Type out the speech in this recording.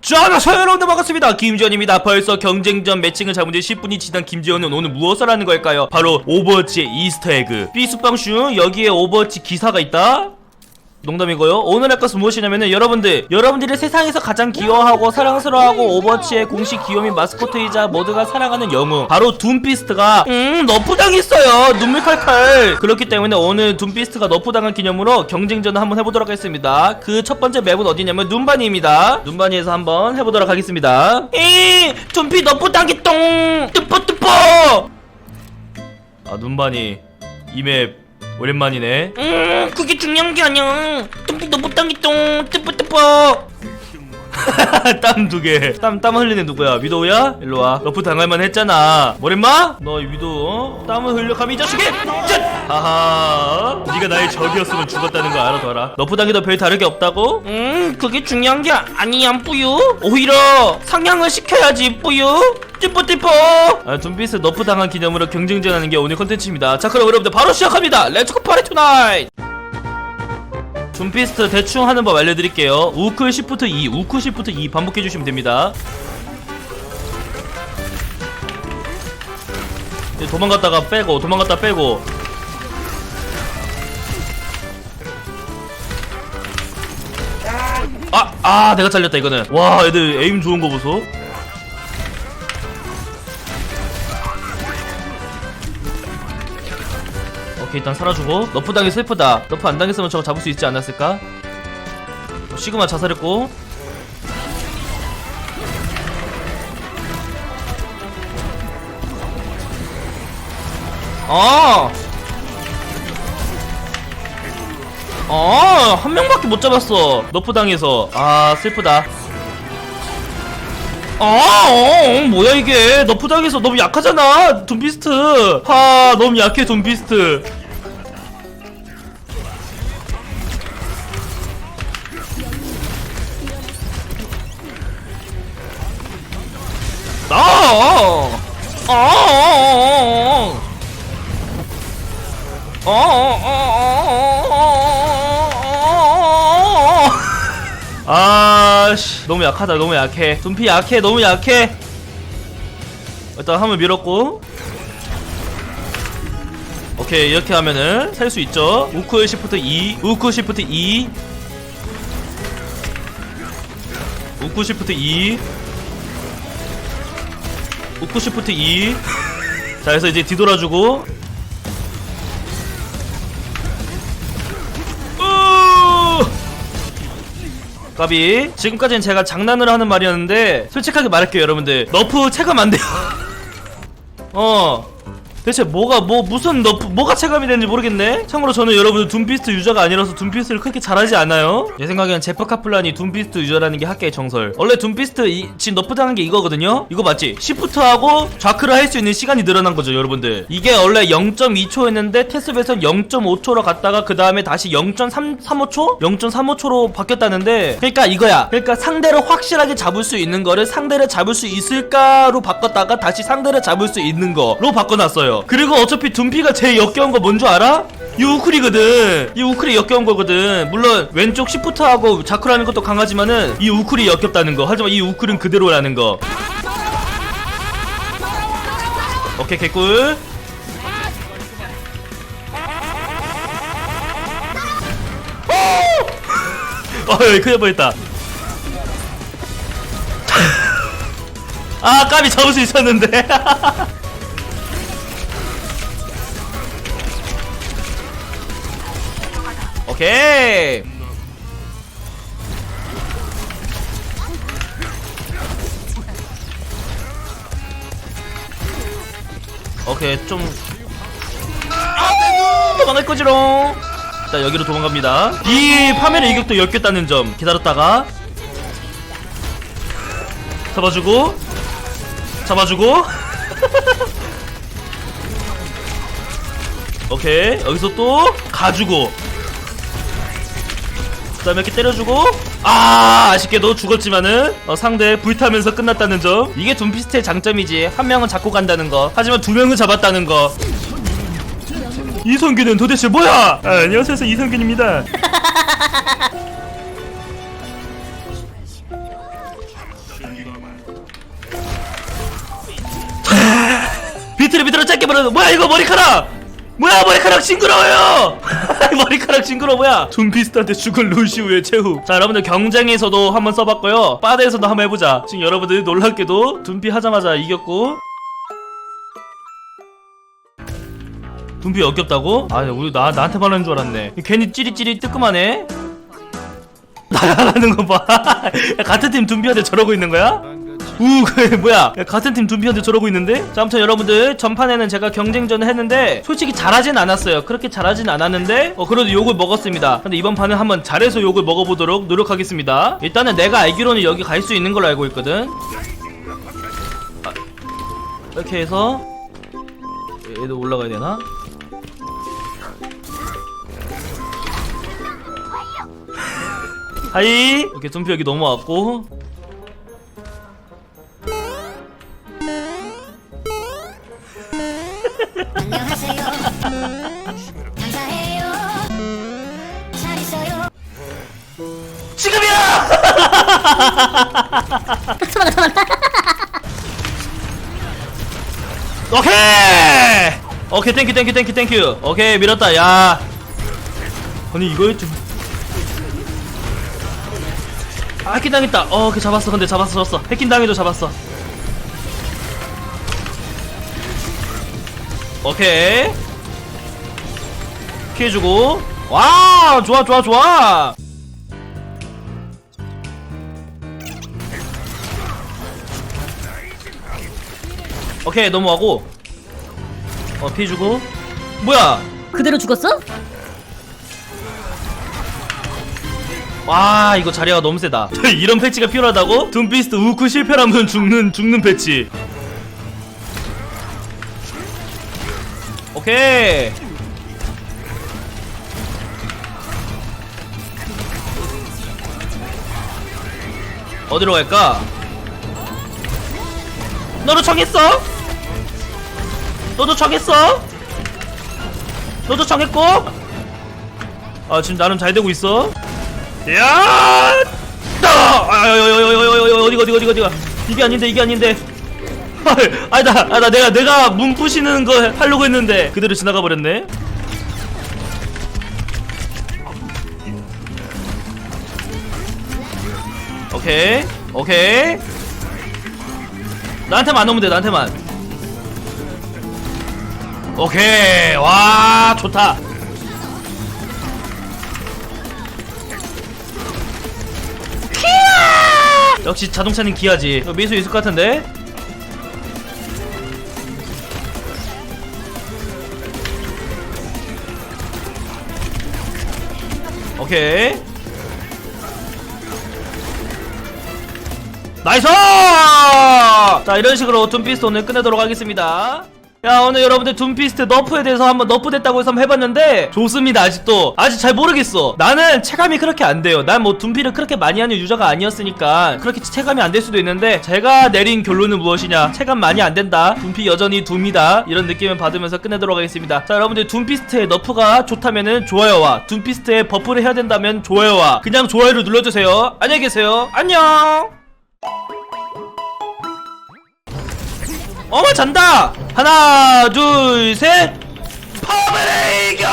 자, 안녕하세요 여러분들 반갑습니다. 김지현입니다. 벌써 경쟁전 매칭을 잡은 지 10분이 지난 김지현은 오늘 무엇을 하는 걸까요? 바로 오버워치의 이스터에그. 삐수빵슈 여기에 오버워치 기사가 있다? 농담이고요. 오늘 할 것은 무엇이냐면은 여러분들, 여러분들이 세상에서 가장 귀여워하고 사랑스러워하고 오버워치의 공식 귀요미 마스코트이자 모두가 사랑하는 영웅 바로 둠피스트가 음 너프 당했어요. 눈물 칼칼. 그렇기 때문에 오늘 둠피스트가 너프 당한 기념으로 경쟁전을 한번 해보도록 하겠습니다. 그 첫 번째 맵은 어디냐면 눈바니입니다. 눈바니에서 한번 해보도록 하겠습니다. 이 둠피 너프 당했똥. 뚜뽀 뚜뽀. 아 눈바니 이맵 오랜만이네. 음, 그게 중요한 게 아니야. tumpi 너못 당했똥. 뜨뿌 뜨뿌. 땀 두 개. 땀, 땀 흘리는 누구야? 위도우야? 일로 와. 너프 당할만 했잖아. 뭐랬마? 너 위도우, 어? 땀을 흘려 감히 이 자식이! 짠! 하하. 네가 나의 적이었으면 죽었다는 거 알아둬라. 너프 당해도 별 다르게 없다고? 음, 그게 중요한 게 아니야, 뿌유. 오히려 상향을 시켜야지, 뿌유. 띠뽀띠뽀 아, 둠비스 너프 당한 기념으로 경쟁전 하는 게 오늘 컨텐츠입니다 자 그럼 여러분들 바로 시작합니다 렛츠고 파리 투나잇 둠피스트 대충 하는 법 알려드릴게요. 우클 시프트 2 우클 시프트 2 반복해주시면 됩니다. 도망갔다가 빼고 도망갔다 빼고. 아! 아 내가 잘렸다 이거는. 와 애들 에임 좋은 거 보소 오케이 일단 살아주고 너프 당해 슬프다 너프 안 당했으면 저거 잡을 수 있지 않았을까? 어, 시그마 자살했고 아! 아, 한 명밖에 못 잡았어. 너프 당해서. 아, 슬프다. 아, 어, 뭐야 이게? 너프 당해서 너무 약하잖아. 둠비스트. 하, 너무 약해 둠비스트. 아! 아! 아씨 너무 약하다 너무 약해 둠피 약해 너무 약해 일단 한번 밀었고 오케이 이렇게 하면은 살수 있죠 우크 시프트 2 우크 시프트 2 우크 시프트 2 우크 시프트 2 자, 그래서 이제 뒤돌아주고. 으! 까비. 지금까지는 제가 장난을 하는 말이었는데, 솔직하게 말할게요, 여러분들. 너프 체감 안 돼요. 어. 대체 뭐가 뭐 무슨 너프 뭐가 체감이 되는지 모르겠네. 참고로 저는 여러분들 둠피스트 유저가 아니라서 둠피스트를 그렇게 잘하지 않아요. 제 생각엔 제프 카플란이 둠피스트 유저라는 게 학계의 정설. 원래 둠피스트 이, 지금 너프 당한 게 이거거든요. 이거 맞지? 시프트하고 좌크를 할 수 있는 시간이 늘어난 거죠, 여러분들. 이게 원래 0.2초였는데 테스트에선 0.5초로 갔다가 그 다음에 다시 0.35초? 0.35초로 바뀌었다는데. 그러니까 이거야. 그러니까 상대를 확실하게 잡을 수 있는 거를 상대를 잡을 수 있을까로 바꿨다가 다시 상대를 잡을 수 있는 거로 바꿔놨어요. 그리고 어차피 둠피가 제일 역겨운 거 뭔 줄 알아? 이 우클이거든. 이 우클이 역겨운 거거든. 물론 왼쪽 시프트하고 자크라는 것도 강하지만은 이 우클이 역겹다는 거. 하지만 이 우클은 그대로라는 거. 오케이 개꿀. 어! 큰일 뻔했다. 아, 까비 잡을 수 있었는데. 오케이. 오케이 좀. 아, 도망갈 거지롱. 자 여기로 도망갑니다. 이 파멸의 이격도 10개 따는 점. 기다렸다가. 잡아주고. 잡아주고. 오케이 여기서 또 가주고 그 다음에 이렇게 때려주고 아 아쉽게도 죽었지만은 어, 상대 불타면서 끝났다는 점. 이게 둠피스트의 장점이지. 한 명은 잡고 간다는 거. 하지만 두 명은 잡았다는 거. 이성균은 도대체 뭐야? 아, 안녕하세요. 이성균입니다. 비트를 비트로 짧게 말하는 뭐야 이거 머리카락? 뭐야 머리카락 징그러워요 머리카락 징그러워 뭐야? 둠피스트한테 죽은 루시우의 최후. 자 여러분들 경쟁에서도 한번 써봤고요. 바드에서도 한번 해보자. 지금 여러분들 놀랍게도 둠피 하자마자 이겼고. 둠피 역겹다고? 아 우리 나, 나한테 말하는 줄 알았네. 괜히 찌릿찌릿 뜨끔하네. 나가는 거 봐. 같은 팀 둠피한테 저러고 있는 거야? 우, 그 뭐야? 야, 같은 팀 둠피한테 저러고 있는데? 자, 아무튼 여러분들 전판에는 제가 경쟁전을 했는데 솔직히 잘하진 않았어요. 그렇게 잘하진 않았는데 어 그래도 욕을 먹었습니다. 근데 이번 판은 한번 잘해서 욕을 먹어보도록 노력하겠습니다. 일단은 내가 알기로는 여기 갈 수 있는 걸로 알고 있거든. 아, 이렇게 해서 얘도 올라가야 되나? 하이 이렇게 둠피 여기 넘어왔고 감사해요. 잘 있어요. 지금이야! 오케이! 오케이 땡큐 땡큐 땡큐 땡큐 오케이 밀었다 야 아니 이거 좀 아, 해킹 당했다 어 오케이 잡았어 근데 잡았어 잡았어 해킹 당해도 잡았어 오케이 피해주고. 와 좋아 좋아 좋아. 오케이 넘어가고. 어 피해주고. 뭐야? 그대로 죽었어? 와 이거 자리가 너무 세다. 이런 패치가 필요하다고? 둠피스트 우쿠 실패라면 죽는 죽는 패치. 오케이 어디로 갈까? 너도 정했어? 너도 정했어? 너도 정했고? 아 지금 나름 잘 되고 있어 야! 아! 어디가 어디가 어디가 어디가 이게 아닌데 이게 아닌데 아니다 아나 내가 내가 문 부시는 거 하려고 했는데 그대로 지나가 버렸네 오케이. 오케이. 나한테만 안 오면 돼 나한테만. 오케이. 와 좋다. 역시 자동차는 기아지. 어, 미수 있을 것 같은데? 오케이 나이스! 자 이런 식으로 둠피스트 오늘 끝내도록 하겠습니다. 야 오늘 여러분들 둠피스트 너프에 대해서 한번 너프 됐다고 해서 한번 해봤는데 좋습니다 아직도. 아직 잘 모르겠어. 나는 체감이 그렇게 안 돼요. 난 뭐 둠피를 그렇게 많이 하는 유저가 아니었으니까 그렇게 체감이 안 될 수도 있는데 제가 내린 결론은 무엇이냐? 체감 많이 안 된다. 둠피 여전히 둠이다. 이런 느낌을 받으면서 끝내도록 하겠습니다. 자 여러분들 둠피스트의 너프가 좋다면은 좋아요와 둠피스트에 버프를 해야 된다면 좋아요와 그냥 좋아요를 눌러주세요. 안녕히 계세요. 안녕 어머 잔다! 하나 둘셋. 파워를 이겨